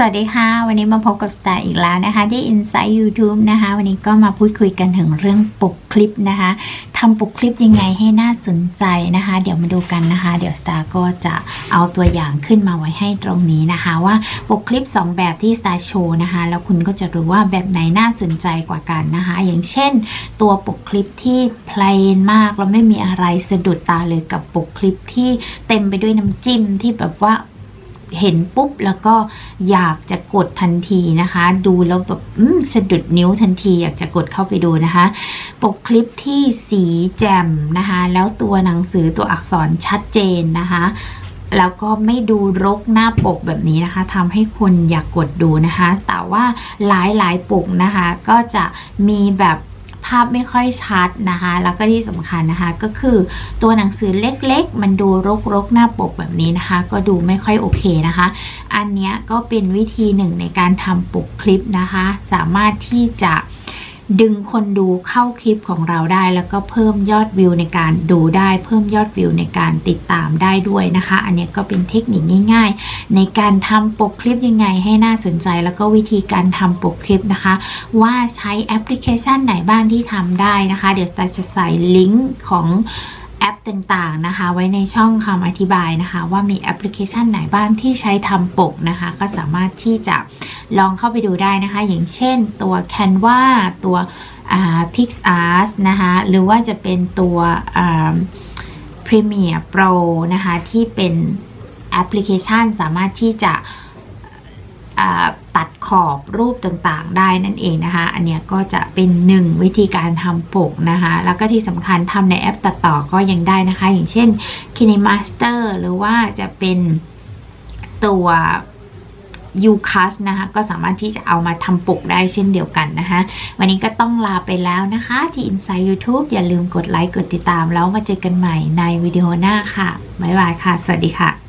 สวัสดีค่ะ วันนี้มาพบกับสตาร์อีกแล้วนะคะ ที่ Inside YouTube นะคะ วันนี้ก็มาพูดคุยกันถึงเรื่องปกคลิปนะคะทำปกคลิปยังไงให้น่าสนใจนะคะ เดี๋ยวมาดูกันนะคะ เดี๋ยวสตาร์ก็จะเอาตัวอย่างขึ้นมาไว้ให้ตรงนี้นะคะ ว่าปกคลิป 2 แบบที่สตาร์โชว์นะคะ แล้วคุณก็จะรู้ว่าแบบไหนน่าสนใจกว่ากันนะคะ อย่างเช่น ตัวปกคลิปที่เพลนมากแล้วไม่มีอะไรสะดุดตาเลยกับปกคลิปที่เต็มไปด้วยน้ำจิ้มที่แบบว่า เห็นปุ๊บแล้วก็อยากจะกดทันทีนะคะ ดูแล้วแบบสะดุดนิ้วทันที อยากจะกดเข้าไปดูนะคะ ปกคลิปที่สีแจ่มนะคะ แล้วตัวหนังสือตัวอักษรชัดเจนนะคะแล้วก็ไม่ดูรกหน้าปกแบบนี้นะคะทำให้คนอยากกดดูนะคะ แต่ว่าหลายหลายๆปกนะคะ ก็จะมีแบบ ภาพไม่ค่อยชัดนะคะ แล้วก็ที่สำคัญนะคะก็คือตัวหนังสือเล็กๆ มันดูรกๆ หน้าปกแบบนี้นะคะ ก็ดูไม่ค่อยโอเคนะคะ อันนี้ก็เป็นวิธีหนึ่งในการทำปกคลิปนะคะ สามารถที่จะดึงคนดูเข้าคลิปของเราได้ แล้วก็เพิ่มยอดวิวในการดูได้ เพิ่มยอดวิวในการติดตามได้ด้วยนะคะ อันนี้ก็เป็นเทคนิคง่าย ในการทำปกคลิปยังไงให้น่าสนใจ แล้วก็วิธีการทำปกคลิปนะคะ ว่าใช้แอปพลิเคชันไหนบ้างที่ทำได้นะคะ เดี๋ยวจะใส่ลิงก์ของแอปต่างๆนะคะ ไว้ในช่องคำอธิบายนะคะ ว่ามีแอปพลิเคชันไหนบ้างที่ใช้ทำปกนะคะ ก็สามารถที่จะลองเข้าไปดูได้นะคะ อย่างเช่นตัว Canva ตัว PixArt นะคะหรือว่าจะเป็นตัว Premiere Pro นะคะที่เป็น อปพลิเคชันสามารถที่จะตัดขอบรูปต่างๆ ได้นั่นเองนะคะ อันเนี้ยก็จะเป็นหนึ่งวิธีการทำปกนะคะ แล้วก็ที่สำคัญทำในแอปตัดต่อก็ยังได้นะคะ อย่างเช่น KineMaster หรือว่าจะเป็นตัว UCAS นะคะ ก็สามารถที่จะเอามาทำปกได้เช่นเดียวกันนะคะ วันนี้ก็ต้องลาไปแล้วนะคะ ที่ Inside YouTube อย่าลืมกดไลค์ กดติดตาม แล้วมาเจอกันใหม่ในวิดีโอหน้าค่ะ บ๊ายบายค่ะ สวัสดีค่ะ